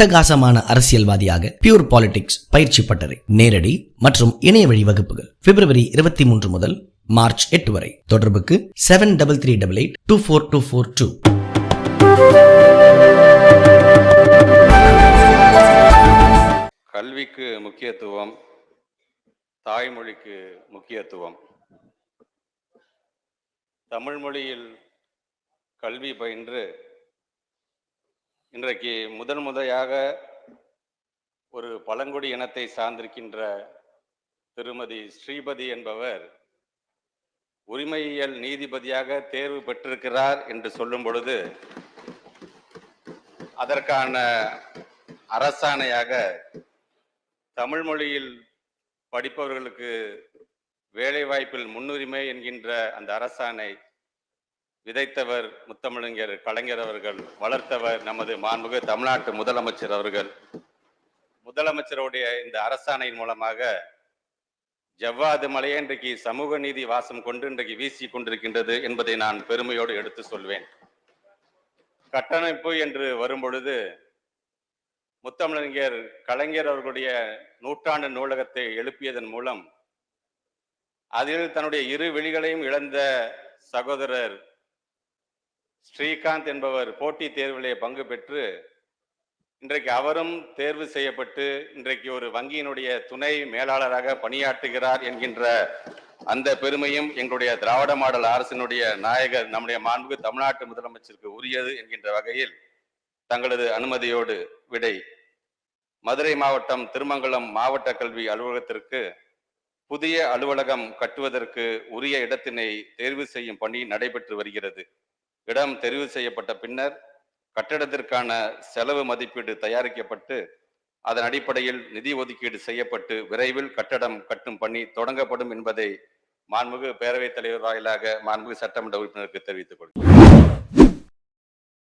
அட்டகாசமான அரசியல்வாதியாக pure politics பயிற்சி பட்டறை நேரடி மற்றும் இணைய வழி வகுப்புகள் பிப்ரவரி இருபத்தி மூன்று முதல் மார்ச் எட்டு வரை. தொடர்புக்கு seven double three double eight two four two four two கல்விக்கு முக்கியத்துவம் தாய்மொழிக்கு முக்கியத்துவம். தமிழ்மொழியில் கல்வி பயின்று இன்றைக்கு முதன் முறையாக ஒரு பழங்குடி இனத்தை சார்ந்திருக்கின்ற திருமதி ஸ்ரீபதி என்பவர் உரிமையியல் நீதிபதியாக தேர்வு பெற்றிருக்கிறார் என்று சொல்லும் பொழுது அதற்கான அரசாணையாக தமிழ் மொழியில் படிப்பவர்களுக்கு வேலைவாய்ப்பில் முன்னுரிமை என்கின்ற அந்த அரசாணை விதைத்தவர் முத்தமிழங்கர் கலைஞர் அவர்கள் வளர்த்தவர் நமது மாண்புக தமிழ்நாட்டு முதலமைச்சர் அவர்கள். முதலமைச்சருடைய இந்த அரசாணையின் மூலமாக ஜவ்வாது மலையை இன்றைக்கு சமூக நீதி வாசம் கொண்டு இன்றைக்கு வீசி கொண்டிருக்கின்றது என்பதை நான் பெருமையோடு எடுத்து சொல்வேன். கட்டமைப்பு என்று வரும்பொழுது முத்தமிழறிஞர் கலைஞர் அவர்களுடைய நூற்றாண்டு நூலகத்தை எழுப்பியதன் மூலம் அதில் தன்னுடைய இரு விழிகளையும் இழந்த சகோதரர் ஸ்ரீகாந்த் என்பவர் போட்டித் தேர்விலே பங்கு பெற்று இன்றைக்கு அவரும் தேர்வு செய்யப்பட்டு இன்றைக்கு ஒரு வங்கியினுடைய துணை மேலாளராக பணியாற்றுகிறார் என்கின்ற அந்த பெருமையும் எங்களுடைய திராவிட மாடல் அரசினுடைய நாயகர் நம்முடைய மாண்பு தமிழ்நாட்டு முதலமைச்சருக்கு உரியது என்கின்ற வகையில் தங்களது அனுமதியோடு விடை. மதுரை மாவட்டம் திருமங்கலம் மாவட்ட கல்வி அலுவலகத்திற்கு புதிய அலுவலகம் கட்டுவதற்கு உரிய இடத்தினை தேர்வு செய்யும் பணி நடைபெற்று வருகிறது. இடம் தெரிவு செய்யப்பட்ட பின்னர் கட்டடத்திற்கான செலவு மதிப்பீடு தயாரிக்கப்பட்டு அதன் அடிப்படையில் நிதி ஒதுக்கீடு செய்யப்பட்டு விரைவில் கட்டடம் கட்டும் பணி தொடங்கப்படும் என்பதை மாண்புமிகு பேரவைத் தலைவர் வாயிலாக மாண்புமிகு சட்டமன்ற உறுப்பினருக்கு தெரிவித்துக் கொள்கிறேன்.